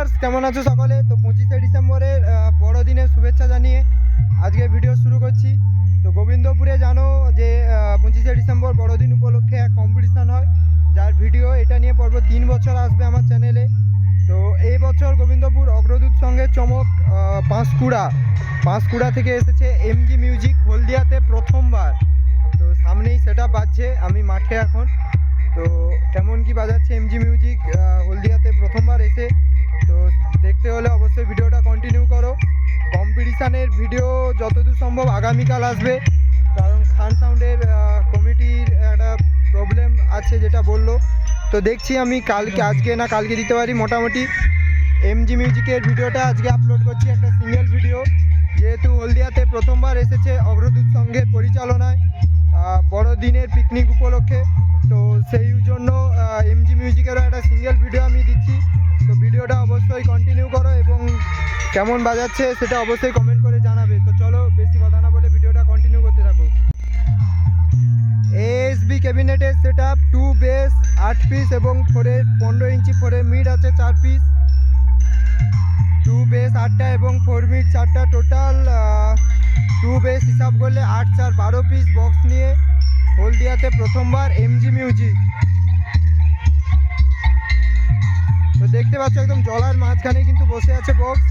Viewers, কেমন আছো সকলে? তো পঁচিশে ডিসেম্বরের বড়দিনের শুভেচ্ছা জানিয়ে আজকে ভিডিও শুরু করছি। তো গোবিন্দপুরে জানো যে পঁচিশে ডিসেম্বর বড়দিন উপলক্ষে এক কম্পিটিশান হয়, যার ভিডিও এটা নিয়ে পর্ব তিন বছর আসবে আমার চ্যানেলে। তো এই বছর গোবিন্দপুর অগ্রদূত সঙ্গে চমক পাঁশকুড়া পাঁশকুড়া থেকে এসেছে এমজি মিউজিক হলদিয়াতে প্রথমবার। তো সামনেই সেটা বাজছে আমি মাঠে এখন। তো কেমন কি বাজাচ্ছে এমজি মিউজিক হলদিয়াতে প্রথমবার কম্পিটিশানের ভিডিও যতদূর সম্ভব আগামীকাল আসবে। কারণ খান সাউন্ডের কমিটির একটা প্রবলেম আছে যেটা বলল। তো দেখছি আমি কালকে, আজকে না কালকে দিতে পারি মোটামুটি। এমজি মিউজিকের ভিডিওটা আজকে আপলোড করছি, একটা সিঙ্গেল ভিডিও যেহেতু হলদিয়াতে প্রথমবার এসেছে অগ্রদূত সঙ্গের পরিচালনায় বড়দিনের পিকনিক উপলক্ষে। তো সেই জন্য এমজি মিউজিকেরও একটা সিঙ্গেল ভিডিও আমি দিচ্ছি। তো ভিডিওটা অবশ্যই কন্টিনিউ করো এবং কেমন বাজাচ্ছে সেটা অবশ্যই কমেন্ট করে জানাবে। তো চলো, বেশি কথা না বলে ভিডিওটা কন্টিনিউ করতে থাকো। এএসবি ক্যাবিনেটের সেট আপ টু বেস আট পিস এবং ফোরের পনেরো ইঞ্চি ফোরের মিড আছে চার পিস টু বেস আটটা এবং ফোর মিড চারটা টোটাল টু বেস হিসাব করলে আট, চার, বারো পিস বক্স নিয়ে হলদিয়াতে প্রথমবার এমজি মিউজিক দেখতে পাচ্ছ একদম জলার মাঝখানে কিন্তু বসে আছে বক্স.